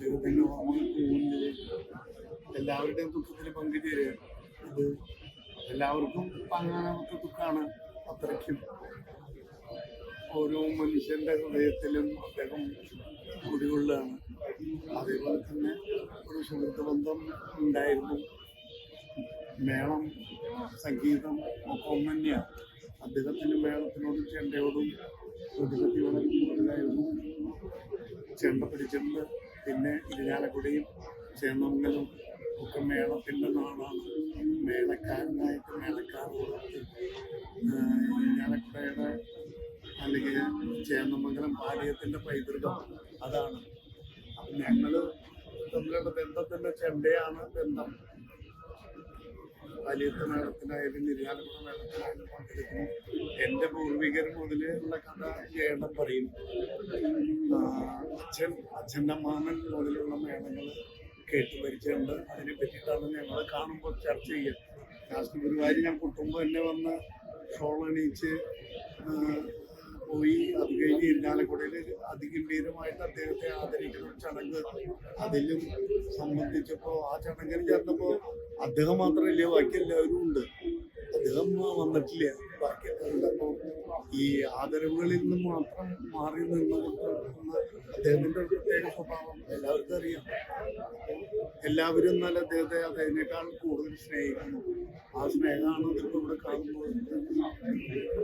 അദ്ദേഹത്തിന്റെ ഓർമ്മകൾക്ക് എല്ലാവരുടെയും ദുഃഖത്തിൽ പങ്കുചേരുക അത് എല്ലാവർക്കും താങ്ങാനാവാത്ത ദുഃഖമാണ് അത്രയ്ക്കും. ഓരോ മനുഷ്യന്റെ ഹൃദയത്തിലും അദ്ദേഹം കുടികൊള്ളാണ് അതേപോലെ തന്നെ ഒരു സുഹൃത്ത് ബന്ധം ഉണ്ടായിരുന്നു. മേളം സംഗീതം ഒക്കെ ഒന്ന് തന്നെയാണ്. അദ്ദേഹത്തിന് മേളത്തിനോടും ചെണ്ടയോടും ചെണ്ട പിടിച്ചിട്ടുണ്ട്. പിന്നെ ഇരിഞ്ഞാലക്കുടിയും ചേന്നമംഗലും ഒക്കെ മേളത്തിന്റെ നാടാണ്. മേളക്കാരനായിട്ട് മേളക്കാർ ഇരിഞ്ഞാലക്കുടയുടെ അല്ലെങ്കിൽ ചേന്നമംഗലം പാലിയത്തിന്റെ പൈതൃകം അതാണ്. അപ്പം ഞങ്ങൾ തമ്മിലുള്ള ബന്ധത്തിന്റെ ചെണ്ടയാണ് ബന്ധം. വലിയത്ത് മേളത്തിനായാലും ഇരിഞ്ഞാലക്കുട മേളത്തിനായാലും പങ്കെടുക്കുന്നു. എന്റെ പൂർവികർ മുതൽ ഉള്ള കഥ കേരളം പറയും. അച്ഛൻ അച്ഛന്റെ മാമൻ മുതലുള്ള മേളങ്ങൾ കേട്ട് പരിചയമുണ്ട്. അതിനെ പറ്റിയിട്ടാണ് ഞങ്ങൾ കാണുമ്പോൾ ചർച്ച ചെയ്യുക. ലാസ്റ്റ് ഗുരുവായൂർ ഞാൻ കുട്ടുമ്പോൾ എന്നെ വന്ന് ഷോളണീച്ച് പോയി. അത് കഴിഞ്ഞ് ഇരിഞ്ഞാലക്കുടയിൽ അതിഗംഭീരമായിട്ട് അദ്ദേഹത്തെ ആദരിക്കുന്ന ചടങ്ങ് അതിലും സംബന്ധിച്ചപ്പോൾ ആ ചടങ്ങിൽ ചേർന്നപ്പോൾ അദ്ദേഹം മാത്രമല്ല ബാക്കി എല്ലാവരും ഉണ്ട്. അദ്ദേഹം വന്നിട്ടില്ല. ബാക്കി ഈ ആദരവുകളിൽ നിന്ന് മാത്രം മാറി നിന്നുകൊണ്ട് അദ്ദേഹത്തിന്റെ ഒരു പ്രത്യേക സ്വഭാവം എല്ലാവർക്കും അറിയാം. എല്ലാവരും നല്ല അദ്ദേഹത്തെ അതിനേക്കാൾ കൂടുതൽ സ്നേഹിക്കുന്നു. ആ സ്നേഹമാണ് ഇതിപ്പോൾ ഇവിടെ കാണുന്നത്.